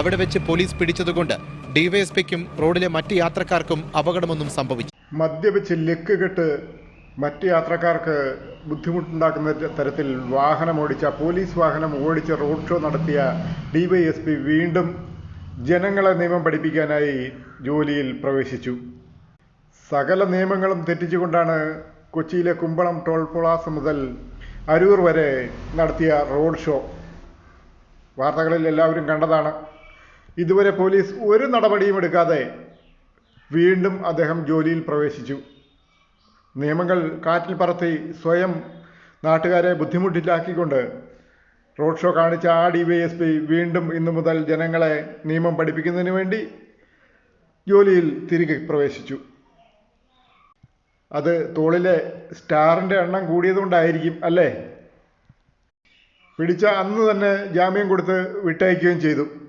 അവിടെ വെച്ച് പോലീസ് പിടിച്ചതുകൊണ്ട് ഡിവൈഎസ്പിക്കും റോഡിലെ മറ്റ് യാത്രക്കാർക്കും അപകടമൊന്നും സംഭവിച്ചു. മദ്യപിച്ച് ലെക്ക് കെട്ട് മറ്റ് യാത്രക്കാർക്ക് ബുദ്ധിമുട്ടുണ്ടാക്കുന്ന തരത്തിൽ വാഹനം ഓടിച്ച പോലീസ് വാഹനം ഓടിച്ച് റോഡ് ഷോ നടത്തിയ ഡിവൈഎസ്പി വീണ്ടും ജനങ്ങളെ നിയമം പഠിപ്പിക്കാനായി ജോലിയിൽ പ്രവേശിച്ചു. സകല നിയമങ്ങളും തെറ്റിച്ചുകൊണ്ടാണ് കൊച്ചിയിലെ കുമ്പളം ടോൾ പ്ലാസ മുതൽ അരൂർ വരെ നടത്തിയ റോഡ് ഷോ. വാർത്തകളിൽ എല്ലാവരും കണ്ടതാണ്. ഇതുവരെ പോലീസ് ഒരു നടപടിയും എടുക്കാതെ വീണ്ടും അദ്ദേഹം ജോലിയിൽ പ്രവേശിച്ചു. നിയമങ്ങൾ കാറ്റിൽ പറത്തി സ്വയം നാട്ടുകാരെ ബുദ്ധിമുട്ടിലാക്കിക്കൊണ്ട് റോഡ് ഷോ കാണിച്ച ആ ഡി വൈ എസ് പി വീണ്ടും ഇന്നു മുതൽ ജനങ്ങളെ നിയമം പഠിപ്പിക്കുന്നതിന് വേണ്ടി ജോലിയിൽ തിരികെ പ്രവേശിച്ചു. അത് തോളിലെ സ്റ്റാറിന്റെ എണ്ണം കൂടിയതുകൊണ്ടായിരിക്കും അല്ലേ? പിടിച്ച അന്ന് തന്നെ ജാമ്യം കൊടുത്ത് വിട്ടയക്കുകയും ചെയ്തു.